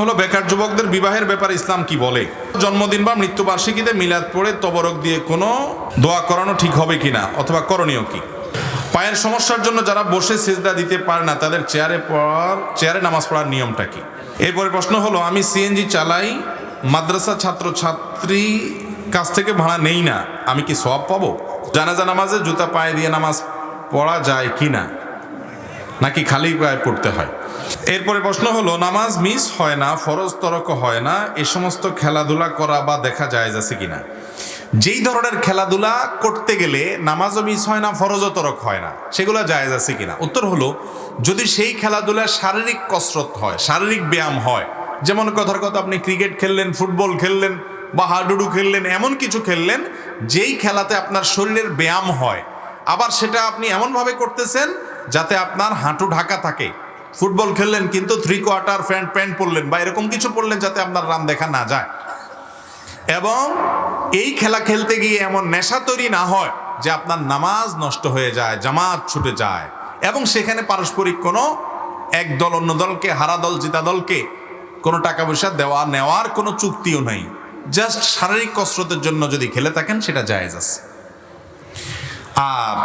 হলো বেকার যুবকদের বিবাহের ব্যাপারে ইসলাম কি বলে? জন্মদিন বা মৃত্যুবার্ষিকীতে মিলাদ পড়ে তবরক দিয়ে কোনো দোয়া করানো ঠিক হবে কিনা অথবা করণীয় কি? পায়ের সমস্যার জন্য যারা বসে সেজদা দিতে পারে না, তাদের চেয়ারে পড়ার, চেয়ারে নামাজ পড়ার নিয়মটা কি? এরপরে প্রশ্ন হলো, আমি সিএনজি চালাই, মাদ্রাসা ছাত্র ছাত্রী কাছ থেকে ভাড়া নেই না, আমি কি সব পাবো? জানাজা নামাজে জুতা পায়ে দিয়ে নামাজ পড়া যায় কি না নাকি খালি পায়ে পড়তে হয়? এরপরে প্রশ্ন হলো, নামাজ মিস হয় না, ফরজ তরক হয় না, এ সমস্ত খেলাধুলা করা বা দেখা যায় আছে কিনা? যেই ধরনের খেলাধুলা করতে গেলে নামাজও মিস হয় না, ফরজও তরক হয় না, সেগুলো জায়েজ আছে কিনা? উত্তর হলো, যদি সেই খেলাধুলা শারীরিক কসরত হয়, শারীরিক ব্যায়াম হয়, যেমন কথার কথা আপনি ক্রিকেট খেললেন, ফুটবল খেললেন বা হাডুডু খেললেন, এমন কিছু খেললেন, যেই খেলাতে আপনার শরীরের ব্যায়াম হয়, আবার সেটা আপনি এমনভাবে করতেছেন যাতে আপনার হাঁটু ঢাকা থাকে ফুটবল খেললেন কিন্তু থ্রি কোয়ার্টার প্যান্ট প্যান্ট পরলেন বা এরকম কিছু পরলেন যাতে আপনার রান দেখা না যায়। এবং এই খেলা খেলতে গিয়ে এমন নেশা তৈরি না হয় যে আপনার নামাজ নষ্ট হয়ে যায়, জামাত ছুটে যায়। এবং সেখানে পারস্পরিক কোনো এক দল অন্য দলকে, হারা দল, জিতা দলকে কোনো টাকা পয়সা দেওয়া, নেওয়ার কোনো চুক্তিও নেই। জাস্ট শারীরিক কসরতের জন্য যদি খেলে থাকেন, সেটা জায়েজ আছে। আর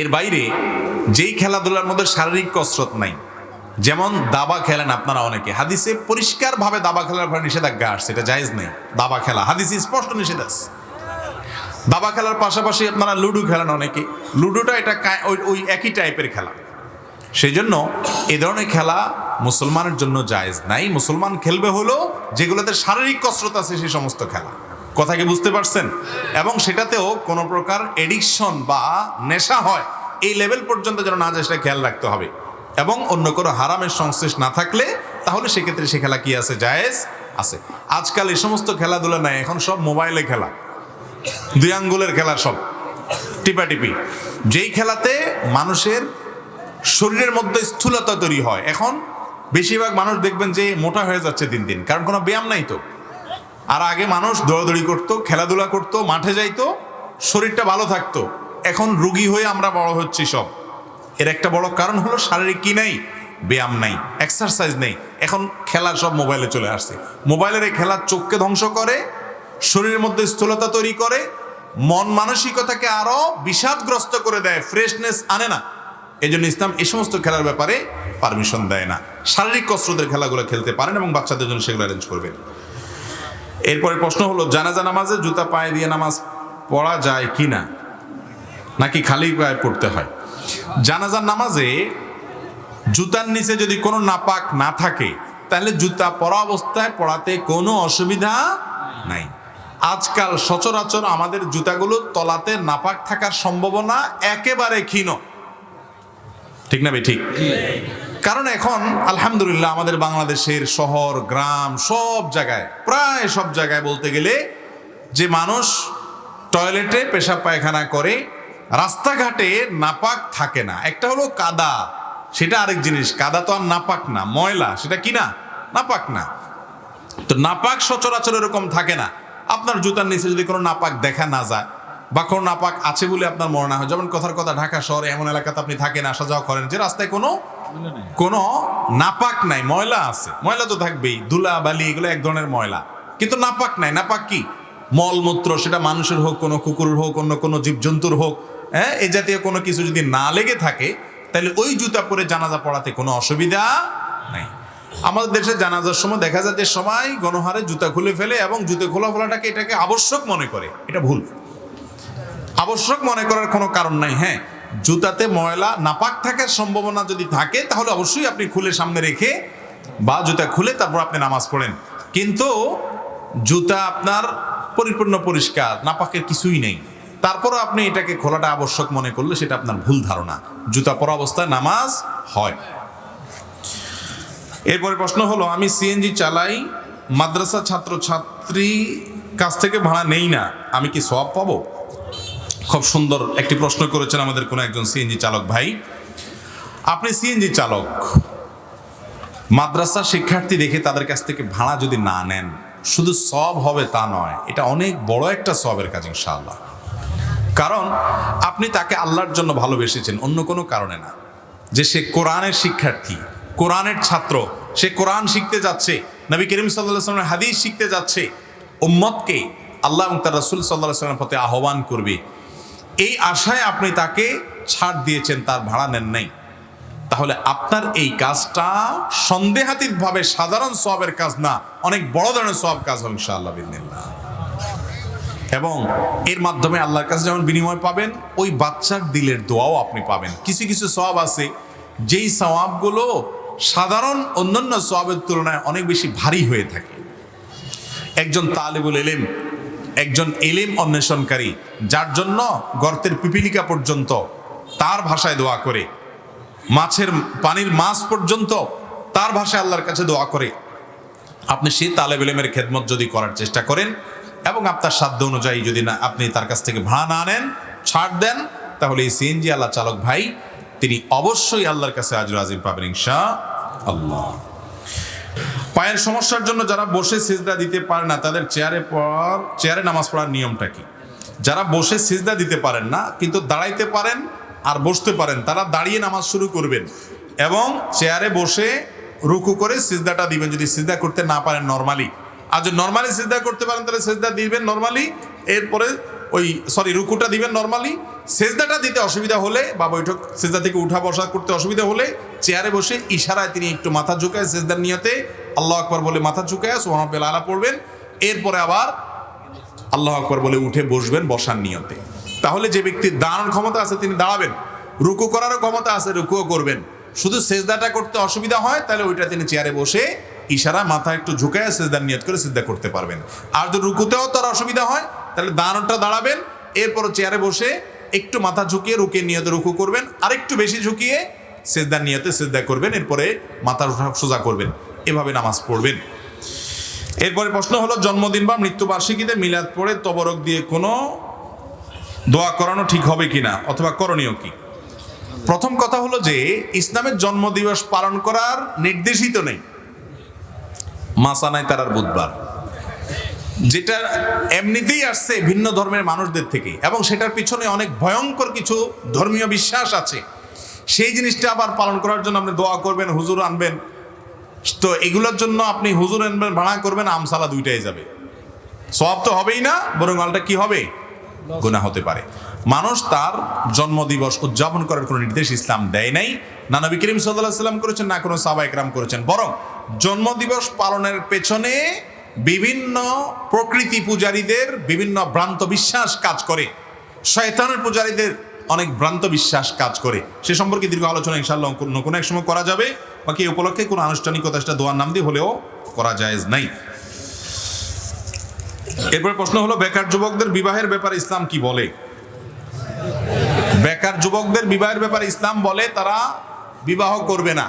এর বাইরে যেই খেলাধুলার মধ্যে শারীরিক কসরত নাই, যেমন দাবা খেলেন আপনারা অনেকে, হাদিসে পরিষ্কারভাবে দাবা খেলার পরে নিষেধাজ্ঞা আসছে, এটা জায়েজ নেই, দাবা খেলা, হাদিসে স্পষ্ট নিষেধ দাবা খেলার পাশাপাশি আপনারা লুডো খেলেন অনেকে, লুডোটা এটা ওই ওই একই টাইপের খেলা। সেই জন্য এ ধরনের খেলা মুসলমানের জন্য জায়েজ নাই, মুসলমান খেলবে হলো যেগুলোতে শারীরিক কসরত আছে সেই সমস্ত খেলা। কথা কি বুঝতে পারছেন? এবং সেটাতেও কোনো প্রকার এডিকশন বা নেশা হয়, এই লেভেল পর্যন্ত যেন না যায় সেটা খেয়াল রাখতে হবে। এবং অন্য কোনো হারামের সংশ্লেষ না থাকলে, তাহলে সেক্ষেত্রে সে খেলা কি আছে? জায়েজ আছে। আজকাল এই সমস্ত খেলাধুলা নাই, এখন সব মোবাইলে খেলা। দুই আঙ্গুলের খেলা সব টিপাটিপি যেই খেলাতে মানুষের শরীরের মধ্যে স্থূলতা তৈরি হয়, এখন বেশিরভাগ মানুষ দেখবেন যে মোটা হয়ে যাচ্ছে দিন দিন, কারণ কোনো ব্যায়াম নাই তো। আর আগে মানুষ দৌড়াদৌড়ি করতো, খেলাধুলা করতো, মাঠে যাইতো, শরীরটা ভালো থাকতো। এখন রুগী হয়ে আমরা বড় হচ্ছি সব। এর একটা বড় কারণ হলো শারীরিক কি নাই? ব্যায়াম নাই এক্সারসাইজ নেই। এখন খেলা সব মোবাইলে চলে আসছে। মোবাইলের এই খেলা চোখকে ধ্বংস করে, শরীরের মধ্যে স্থূলতা তৈরি করে, মন মানসিকতাকে আরও বিষাদগ্রস্ত করে দেয় ফ্রেশনেস আনে না। এই জন্য ইসলাম এই সমস্ত খেলার ব্যাপারে পারমিশন দেয় না। শারীরিক কসরতের খেলাগুলো খেলতে পারেন এবং বাচ্চাদের জন্য সেগুলো অ্যারেঞ্জ করবেন। এরপরে প্রশ্ন হলো, জানাজা নামাজে জুতা পায়ে দিয়ে নামাজ পড়া যায় কি না? নাকি খালি পায়ে পড়তে হয়? জানাজার নামাজে জুতার নিচে যদি কোনো নাপাক না থাকে, তাহলে জুতা পরা অবস্থায় পড়াতে কোনো অসুবিধা নাই। আজকাল সচরাচর আমাদের জুতাগুলো তলাতে নাপাক থাকার সম্ভাবনা একেবারে ক্ষীণ। ঠিক না বে ঠিক। কারণ এখন, আলহামদুলিল্লাহ, আমাদের বাংলাদেশের শহর, গ্রাম, সব জায়গায়, প্রায় সব জায়গায় বলতে গেলে যে মানুষ টয়লেটে পেশাব পায়খানা করে, রাস্তাঘাটে নাপাক থাকে না। একটা হলো কাদা, সেটা আরেক জিনিস। কাদা তো আর নাপাক না, ময়লা, সেটা কি না? নাপাক না। তো নাপাক সচরাচর এরকম থাকে না। আপনার জুতার নিচে যদি কোনো নাপাক দেখা না যায়, বা কোনো নাপাক আছে বলে আপনার মনে হয়, যেমন কথার কথা, ঢাকা শহরে এমন এলাকাতে আপনি থাকেন, আসা যাওয়া করেন, যে রাস্তায় কোনো কোনো নাপাক নাই, ময়লা আছে। ময়লা তো থাকবেই ধুলা বালি, এগুলো এক ধরনের ময়লা। কিন্তু নাপাক নাই, নাপাক কি? মলমূত্র, সেটা মানুষের হোক, কোনো কুকুরের হোক, অন্য কোনো জীবজন্তুর হোক হ্যাঁ এই জাতীয় কোনো কিছু যদি না লেগে থাকে, তাহলে ওই জুতা পরে জানাজা পড়াতে কোনো অসুবিধা নাই। আমাদের দেশে জানাজার সময় দেখা যায় যে সবাই গণহারে জুতা খুলে ফেলে এবং জুতো খোলা ফোলাটাকে এটাকে আবশ্যক মনে করে। এটা ভুল। আবশ্যক মনে করার কোনো কারণ নাই হ্যাঁ। জুতাতে ময়লা নাপাক থাকার সম্ভাবনা যদি থাকে, তাহলে অবশ্যই আপনি খুলে সামনে রেখে বা জুতা খুলে তারপর আপনি নামাজ পড়েন। কিন্তু জুতা আপনার পরিপূর্ণ পরিষ্কার, নাপাকের কিছুই নেই। তারপরও আপনি এটাকে খোলাটা আবশ্যক মনে করলে সেটা আপনার ভুল ধারণা। জুতা পরা অবস্থায় নামাজ হয়। এরপরে প্রশ্ন হলো, আমি সিএনজি চালাই, মাদ্রাসা ছাত্র ছাত্রী কাছ থেকে ভাড়া নেই না, আমি কি সব পাবো? খুব সুন্দর একটি প্রশ্ন করেছেন আমাদের কোনো একজন সিএনজি চালক ভাই। আপনি সিএনজি চালক, মাদ্রাসা শিক্ষার্থী দেখে তাদের কাছ থেকে ভাড়া যদি না নেন, শুধু সব হবে তা নয়, এটা অনেক বড় একটা সবের কাজ ইনশাআল্লাহ। কারণ আপনি তাকে আল্লাহর জন্য ভালোবেসেছেন অন্য কোনো কারণে না। যে সে কোরআনের শিক্ষার্থী, কোরআনের ছাত্র, সে কোরআন শিখতে যাচ্ছে, নবী করিম সাল্লাহ সাল্লামের হাদিস শিখতে যাচ্ছে, উম্মতকে আল্লাহ এবং তার রসুল সাল্লাহ সাল্লামের প্রতি আহ্বান করবে এই আশায় আপনি তাকে ছাড় দিয়েছেন, তার ভাড়া নেন নাই। তাহলে আপনার এই কাজটা সন্দেহাতীতভাবে সাধারণ সবের কাজ না, অনেক বড় ধরনের সব কাজ হবে ইনশাআল্লাহ বিদিনিল্লাহ। এবং এর মাধ্যমে আল্লাহর কাছে যেমন বিনিময় পাবেন, ওই বাচ্চার দিলের দোয়াও আপনি পাবেন। কিছু কিছু সওয়াব আছে, যেই সওয়াবগুলো সাধারণ অন্যান্য সওয়াবের তুলনায় অনেক বেশি ভারী হয়ে থাকে। একজন তালেবুল এলেম একজন এলেম অন্বেষণকারী, যার জন্য গর্তের পিপিলিকা পর্যন্ত তার ভাষায় দোয়া করে। মাছের পানির মাছ পর্যন্ত তার ভাষায় আল্লাহর কাছে দোয়া করে। আপনি সেই তালেব এলেমের খেদমত যদি করার চেষ্টা করেন এবং আপনার সাধ্য অনুযায়ী যদি না আপনি তার কাছ থেকে ভাড়া না নেন, ছাড় দেন, তাহলে এই সিএনজি আল্লাহ চালক ভাই, তিনি অবশ্যই আল্লাহর কাছে আজর আজিম পাবেন ইনশা আল্লাহ। পায়ের সমস্যার জন্য যারা বসে সিজদা দিতে পারে না, তাদের চেয়ারে পর চেয়ারে নামাজ পড়ার নিয়মটা কি? যারা বসে সিজদা দিতে পারেন না, কিন্তু দাঁড়াইতে পারেন আর বসতে পারেন, তারা দাঁড়িয়ে নামাজ শুরু করবেন এবং চেয়ারে বসে রুকু করে সিজদাটা দিবেন। যদি সিজদা করতে না পারেন নর্মালি আর যদি নর্মালি সিজদা করতে পারেন, তাহলে সিজদা দিবেন নর্মালি এরপরে ওই সরি রুকুটা দিবেন নর্মালি সেজদাটা দিতে অসুবিধা হলে বা বৈঠক সেজদা থেকে উঠা বসা করতে অসুবিধা হলে, চেয়ারে বসে ইশারায় তিনি একটু মাথা ঝুঁকায় সেজদার নিয়তে আল্লাহ আকবর বলে মাথা ঝুঁকায় সোহানবেল আলা পড়বেন, এরপরে আবার আল্লাহ আকবর বলে উঠে বসবেন বসার নিয়তে। তাহলে যে ব্যক্তির দাঁড়ানোর ক্ষমতা আছে তিনি দাঁড়াবেন, রুকু করারও ক্ষমতা আছে, রুকুও করবেন। শুধু সেজদাটা করতে অসুবিধা হয়, তাহলে ওইটা তিনি চেয়ারে বসে ইশারা মাথা একটু ঝুঁকায় সেজদার নিয়ত করে সেজদা করতে পারবেন। আর যদি রুকুতেও তার অসুবিধা হয়, তাহলে দাঁড়ানোটা দাঁড়াবেন এরপর চেয়ারে বসে একটু মাথা ঝুঁকিয়ে রুকে নিয়তে রুকু করবেন আর একটু বেশি ঝুঁকিয়ে সেজদার নিয়তে সেজদা করবেন, এরপরে মাথা সোজা করবেন। এভাবে নামাজ পড়বেন। এরপরে প্রশ্ন হলো, জন্মদিন বা মৃত্যুবার্ষিকীতে মিলাদ পড়ে তবরক দিয়ে কোনো দোয়া করানো ঠিক হবে কি না অথবা করণীয় কি? প্রথম কথা হলো যে, ইসলামের জন্মদিবস পালন করার নির্দেশিত নেই। মাসানায় তারার বুধবার। যেটা এমনিতেই আসছে ভিন্ন ধর্মের মানুষদের থেকে, এবং সেটার পিছনে অনেক ভয়ঙ্কর কিছু ধর্মীয় বিশ্বাস আছে। সেই জিনিসটা আবার পালন করার জন্য আপনি দোয়া করবেন, হুজুর আনবেন তো এগুলোর জন্য আপনি হুজুর আনবেন ভাড়া করবেন আমসালা দুইটাই যাবে। সব তো হবেই না বরং আলটা কি হবে? গুণা হতে পারে। মানুষ তার জন্মদিবস উদযাপন করার কোনো নির্দেশ ইসলাম দেয় নাই না নবী করিম সাল্লাহ সাল্লাম করেছেন না কোনো সাবা একরাম করেছেন। বরং জন্মদিবস পালনের পেছনে বিভিন্ন প্রকৃতি পূজারীদের বিভিন্ন ভ্রান্ত বিশ্বাস কাজ করে। শয়তানের পূজারীদের অনেক ভ্রান্ত বিশ্বাস কাজ করে। সে সম্পর্কে দীর্ঘ আলোচনা ইনশাল্লাহ কোনো এক সময় করা যাবে। বাকি এই উপলক্ষে কোনো আনুষ্ঠানিকতা সেটা দোয়ার নাম দিয়ে হলেও করা যায় নাই। এরপর প্রশ্ন হলো, বেকার যুবকদের বিবাহের ব্যাপারে ইসলাম কি বলে? বেকার যুবকদের বিবাহের ব্যাপারে ইসলাম বলে, তারা বিবাহ করবে না।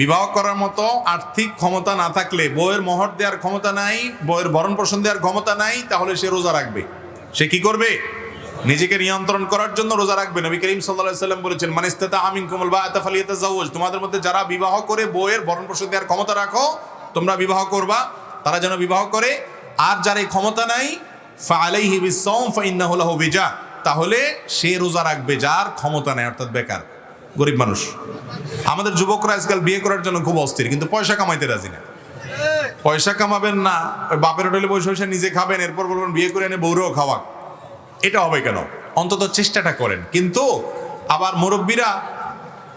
বিবাহ করার মতো আর্থিক ক্ষমতা না থাকলে, বইয়ের মহর দেওয়ার ক্ষমতা নাই, বইয়ের ভরণ পোষণ দেওয়ার ক্ষমতা নাই, তাহলে সে রোজা রাখবে। সে কি করবে? নিজেকে নিয়ন্ত্রণ করার জন্য রোজা রাখবে। নবী করিম সাল্লাহ সাল্লাম বলেছেন মানিস্তাতা আমিন কুমল বা আতাফালিয়াতা জাওয়াজ তোমাদের মধ্যে যারা বিবাহ করে বইয়ের ভরণ পোষণ দেওয়ার ক্ষমতা রাখো, তোমরা বিবাহ করবা। তারা যেন বিবাহ করে, আর যার এই ক্ষমতা নাই বিসসাম ফাইন্নাহু লাহু বিজা। তাহলে সে রোজা রাখবে, যার ক্ষমতা নেই, অর্থাৎ বেকার, গরিব মানুষ। আমাদের যুবকরা আজকাল বিয়ে করার জন্য খুব অস্থির, কিন্তু পয়সা কামাইতে রাজি না। পয়সা কামাবেন না, বাপের হোটেলে বসে বসে নিজে খাবেন, এরপর বলবেন, বিয়ে করে এনে বউরেও খাওয়া এটা হবে কেন? অন্তত চেষ্টাটা করেন। কিন্তু আবার মুরব্বীরা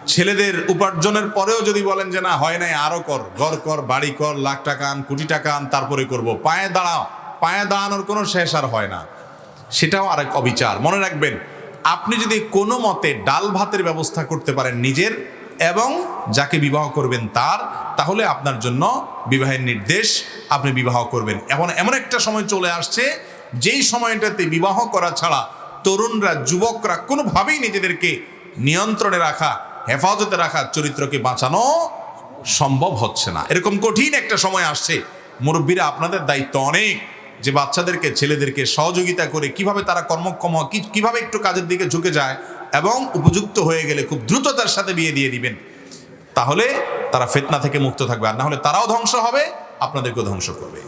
ছেলেদের উপার্জনের পরেও যদি বলেন যে, না, হয় নাই, আরও কর, ঘর কর, বাড়ি কর, লাখ টাকা আন, কোটি টাকা আন, তারপরে করব। পায়ে দাঁড়াও, পায়ে দাঁড়ানোর কোনো শেষ আর হয় না। সেটাও আরেক অবিচার। মনে রাখবেন, আপনি যদি কোনো মতে ডাল ভাতের ব্যবস্থা করতে পারেন নিজের এবং যাকে বিবাহ করবেন তার, তাহলে আপনার জন্য বিবাহের নির্দেশ আপনি বিবাহ করবেন। এমন এমন একটা সময় চলে আসছে যেই সময়টাতে বিবাহ করা ছাড়া তরুণরা যুবকরা কোনোভাবেই নিজেদেরকে নিয়ন্ত্রণে রাখা হেফাজতে রাখা চরিত্রকে বাঁচানো সম্ভব হচ্ছে না। এরকম কঠিন একটা সময় আসছে। মুরব্বীরা আপনাদের দায়িত্ব অনেক যে বাচ্চাদেরকে ছেলেদেরকে সহযোগিতা করে কীভাবে তারা কর্মক্ষম হয়, কীভাবে একটু কাজের দিকে ঝুঁকে যায় এবং উপযুক্ত হয়ে গেলে খুব দ্রুততার সাথে বিয়ে দিয়ে দিবেন। তাহলে তারা ফেতনা থেকে মুক্ত থাকবে। আর না হলে তারাও ধ্বংস হবে আপনাদেরকেও ধ্বংস করবে।